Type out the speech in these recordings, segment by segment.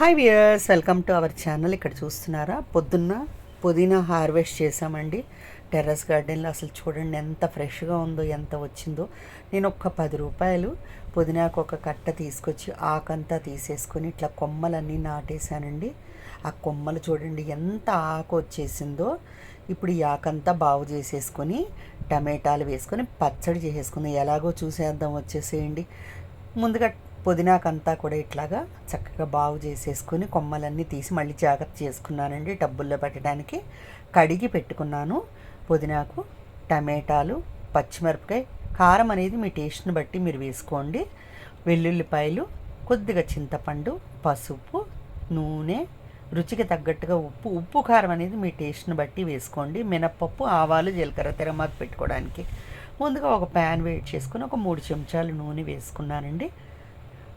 Hi viewers welcome to our channel ఇక్కడ చూస్తున్నారా? పొద్దున్న పుదీనా హార్వెస్ట్ చేసామండి టెర్రస్ గార్డెన్లో అసలు చూడండి ఎంత ఫ్రెష్గా ఉందో ఎంత వచ్చిందో. నేను ఒక్క పది రూపాయలు పుదీనాకు ఒక కట్ట తీసుకొచ్చి ఆకంతా తీసేసుకొని ఇట్లా కొమ్మలన్నీ నాటేశానండి. ఆ కొమ్మలు చూడండి ఎంత ఆకు వచ్చేసిందో. ఇప్పుడు ఈ ఆకంతా బాగు చేసేసుకొని టమాటాలు వేసుకొని పచ్చడి చేసేసుకుందాం. ఎలాగో చూసేద్దాం వచ్చేసేయండి. ముందుగా పుదీనాకంతా కూడా ఇట్లాగా చక్కగా బాగు చేసేసుకుని కొమ్మలన్నీ తీసి మళ్ళీ జాగ్రత్త చేసుకున్నానండి టబ్బుల్లో పెట్టడానికి. కడిగి పెట్టుకున్నాను పుదీనాకు టమాటాలు పచ్చిమిరపకాయ కారం అనేది మీ టేస్ట్ని బట్టి మీరు వేసుకోండి. వెల్లుల్లిపాయలు కొద్దిగా చింతపండు పసుపు నూనె రుచికి తగ్గట్టుగా ఉప్పు ఉప్పు కారం అనేది మీ టేస్ట్ని బట్టి వేసుకోండి. మినప్పప్పు ఆవాలు జీలకర్ర తిరమాకు పెట్టుకోవడానికి. ముందుగా ఒక ప్యాన్ వేడి చేసుకుని ఒక మూడు చెంచాలు నూనె వేసుకున్నానండి.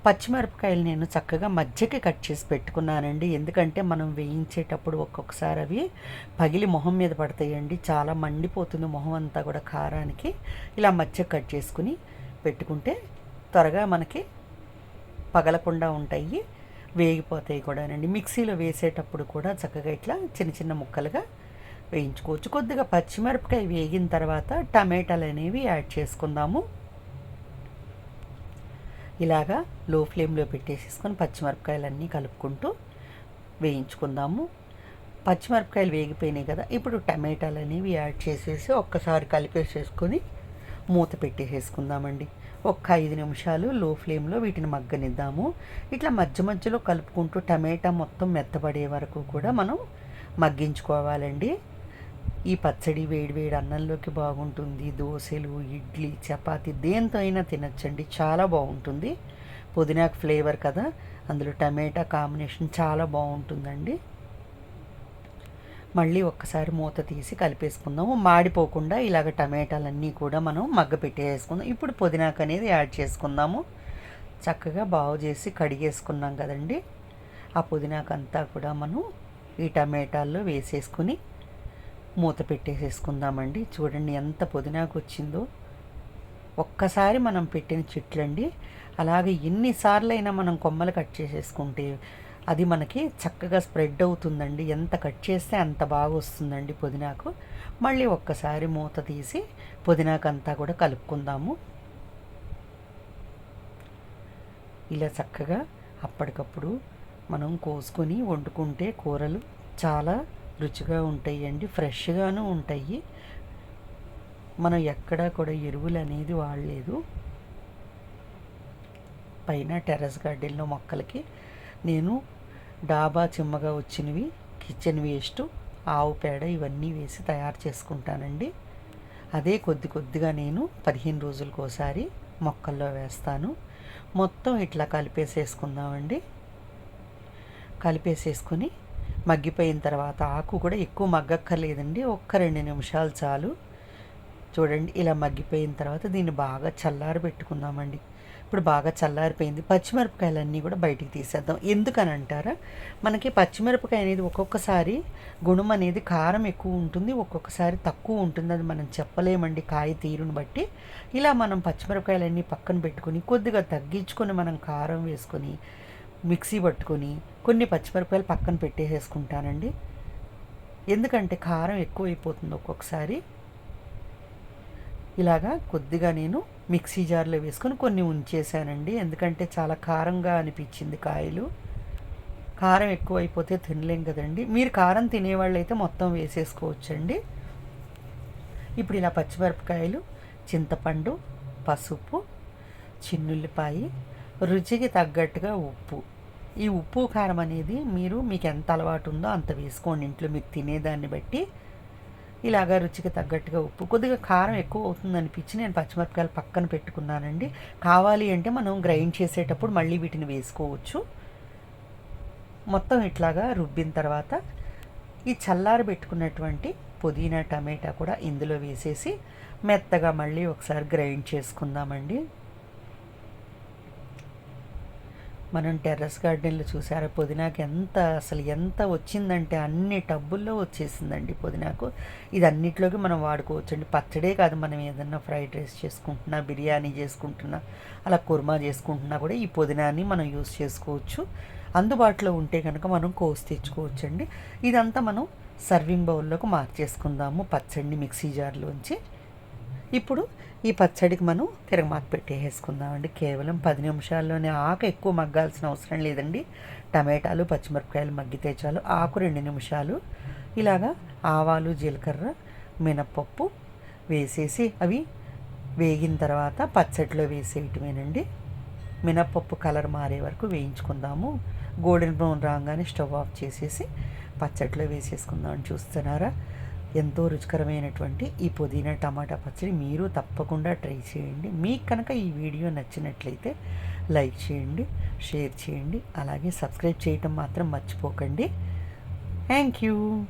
పచ్చిమిరపకాయలు నేను చక్కగా మధ్యకి కట్ చేసి పెట్టుకున్నానండి. ఎందుకంటే మనం వేయించేటప్పుడు ఒక్కొక్కసారి అవి పగిలి మొహం మీద పడతాయండి. చాలా మండిపోతుంది మొహం అంతా కూడా కారానికి. ఇలా మధ్య కట్ చేసుకుని పెట్టుకుంటే త్వరగా మనకి పగలకుండా ఉంటాయి వేగిపోతాయి కూడానండి. మిక్సీలో వేసేటప్పుడు కూడా చక్కగా ఇట్లా చిన్న చిన్న ముక్కలుగా వేయించుకోవచ్చు. కొద్దిగా పచ్చిమిరపకాయ వేగిన తర్వాత టమాటాలు అనేవి యాడ్ చేసుకుందాము. ఇలాగా లో ఫ్లేమ్లో పెట్టేసేసుకొని పచ్చిమిరపకాయలన్నీ కలుపుకుంటూ వేయించుకుందాము. పచ్చిమిరపకాయలు వేగిపోయినాయి కదా ఇప్పుడు టమాటాలు అనేవి యాడ్ చేసేసి ఒక్కసారి కలిపేసేసుకొని మూత పెట్టేసేసుకుందామండి. ఒక్క ఐదు నిమిషాలు లో ఫ్లేమ్లో వీటిని మగ్గనిద్దాము. ఇట్లా మధ్య మధ్యలో కలుపుకుంటూ టమాటా మొత్తం మెత్తబడే వరకు కూడా మనం మగ్గించుకోవాలండి. ఈ పచ్చడి వేడి వేడి అన్నంలోకి బాగుంటుంది. దోశలు ఇడ్లీ చపాతి దేంతో అయినా తినచ్చండి. చాలా బాగుంటుంది. పుదీనాకు ఫ్లేవర్ కదా. అందులో టమాటా కాంబినేషన్ చాలా బాగుంటుందండి. మళ్ళీ ఒక్కసారి మూత తీసి కలిపేసుకుందాము. మాడిపోకుండా ఇలాగ టమాటాలన్నీ కూడా మనం మగ్గ పెట్టేసుకుందాం. ఇప్పుడు పుదీనాకు అనేది యాడ్ చేసుకుందాము. చక్కగా బాగు చేసి కడిగేసుకున్నాం కదండి. ఆ పుదీనాకు అంతా కూడా మనం ఈ టమాటాల్లో వేసేసుకుని మూత పెట్టేసేసుకుందామండి. చూడండి ఎంత పుదీనాకు వచ్చిందో ఒక్కసారి మనం పెట్టిన చెట్లండి. అలాగే ఎన్నిసార్లు అయినా మనం కొమ్మలు కట్ చేసేసుకుంటే అది మనకి చక్కగా స్ప్రెడ్ అవుతుందండి. ఎంత కట్ చేస్తే అంత బాగా వస్తుందండి పుదీనాకు. మళ్ళీ ఒక్కసారి మూత తీసి పుదీనాకు అంతా కూడా కలుపుకుందాము. ఇలా చక్కగా అప్పటికప్పుడు మనం కోసుకొని వండుకుంటే కూరలు చాలా రుచిగా ఉంటాయండి ఫ్రెష్గాను ఉంటాయి. మనం ఎక్కడా కూడా ఎరువులు అనేది వాడలేదు. పైన టెర్రస్ గార్డెన్లో మొక్కలకి నేను డాబా చిమ్మగా వచ్చినవి కిచెన్ వేస్ట్ ఆవు పేడ ఇవన్నీ వేసి తయారు చేసుకుంటానండి. అదే కొద్ది కొద్దిగా నేను పదిహేను రోజులకోసారి ఒకసారి మొక్కల్లో వేస్తాను. మొత్తం ఇట్లా కలిపేసేసుకుందామండి. కలిపేసేసుకొని మగ్గిపోయిన తర్వాత ఆకు కూడా ఎక్కువ మగ్గక్కర్లేదండి. ఒక్క రెండు నిమిషాలు చాలు. చూడండి ఇలా మగ్గిపోయిన తర్వాత దీన్ని బాగా చల్లారి పెట్టుకుందామండి. ఇప్పుడు బాగా చల్లారిపోయింది. పచ్చిమిరపకాయలన్నీ కూడా బయటికి తీసేద్దాం. ఎందుకని అంటారా మనకి పచ్చిమిరపకాయ అనేది ఒక్కొక్కసారి గుణం అనేది కారం ఎక్కువ ఉంటుంది ఒక్కొక్కసారి తక్కువ ఉంటుంది అది మనం చెప్పలేమండి కాయ తీరును బట్టి. ఇలా మనం పచ్చిమిరపకాయలన్నీ పక్కన పెట్టుకొని కొద్దిగా తగ్గించుకొని మనం కారం వేసుకొని మిక్సీ పట్టుకొని కొన్ని పచ్చిమిరపకాయలు పక్కన పెట్టేసేసుకుంటానండి. ఎందుకంటే కారం ఎక్కువైపోతుంది ఒక్కొక్కసారి. ఇలాగా కొద్దిగా నేను మిక్సీ జార్లో వేసుకొని కొన్ని ఉంచేసానండి ఎందుకంటే చాలా కారంగా అనిపించింది కాయలు. కారం ఎక్కువైపోతే తినలేం కదండి. మీరు కారం తినేవాళ్ళు అయితే మొత్తం వేసేసుకోవచ్చండి. ఇప్పుడు ఇలా పచ్చిమిరపకాయలు చింతపండు పసుపు చిన్నుల్లిపాయి రుచికి తగ్గట్టుగా ఉప్పు. ఈ ఉప్పు కారం అనేది మీరు మీకు ఎంత అలవాటు ఉందో అంత వేసుకోండి. ఇంట్లో మీకు తినేదాన్ని బట్టి ఇలాగా రుచికి తగ్గట్టుగా ఉప్పు. కొద్దిగా కారం ఎక్కువ అవుతుంది అనిపించి నేను పచ్చిమిరపకాయలు పక్కన పెట్టుకున్నానండి. కావాలి అంటే మనం గ్రైండ్ చేసేటప్పుడు మళ్ళీ వీటిని వేసుకోవచ్చు. మొత్తం ఇట్లాగా రుబ్బిన తర్వాత ఈ చల్లారి పెట్టుకున్నటువంటి పుదీనా టమాటా కూడా ఇందులో వేసేసి మెత్తగా మళ్ళీ ఒకసారి గ్రైండ్ చేసుకుందామండి. మనం టెర్రస్ గార్డెన్లో చూసారా? పుదీనాకు ఎంత అసలు ఎంత వచ్చిందంటే అన్ని టబ్బుల్లో వచ్చేసిందండి పుదీనాకు. ఇది అన్నిట్లోకి మనం వాడుకోవచ్చండి పచ్చడే కాదు మనం ఏదన్నా ఫ్రైడ్ రైస్ చేసుకుంటున్నా బిర్యానీ చేసుకుంటున్నా అలా కుర్మా చేసుకుంటున్నా కూడా ఈ పుదీనాని మనం యూస్ చేసుకోవచ్చు. అందుబాటులో ఉంటే కనుక మనం కోసి తెచ్చుకోవచ్చండి ఇదంతా మనం సర్వింగ్ బౌల్లోకి మార్చేసుకుందాము పచ్చడిని మిక్సీ జార్లోంచి. ఇప్పుడు ఈ పచ్చడికి మనం తిరగమాత పెట్టేసుకుందామండి కేవలం పది నిమిషాల్లోనే ఆకు ఎక్కువ మగ్గాల్సిన అవసరం లేదండి. టమాటాలు పచ్చిమిరపకాయలు మగ్గితే చాలు. ఆకు రెండు నిమిషాలు. ఇలాగా ఆవాలు జీలకర్ర మినప్పప్పు వేసేసి అవి వేగిన తర్వాత పచ్చడిలో వేసేయటమేనండి మినప్పప్పు కలర్ మారే వరకు వేయించుకుందాము. గోల్డెన్ బ్రౌన్ రాగానే స్టవ్ ఆఫ్ చేసేసి పచ్చడిలో వేసేసుకుందాం. చూస్తున్నారా? ఎంతో రుచికరమైనటువంటి ఈ పుదీనా టమాటా పచ్చడి మీరు తప్పకుండా ట్రై చేయండి. మీకు కనుక ఈ వీడియో నచ్చినట్లయితే లైక్ చేయండి షేర్ చేయండి అలాగే సబ్స్క్రైబ్ చేయటం మాత్రం మర్చిపోకండి. Thank you.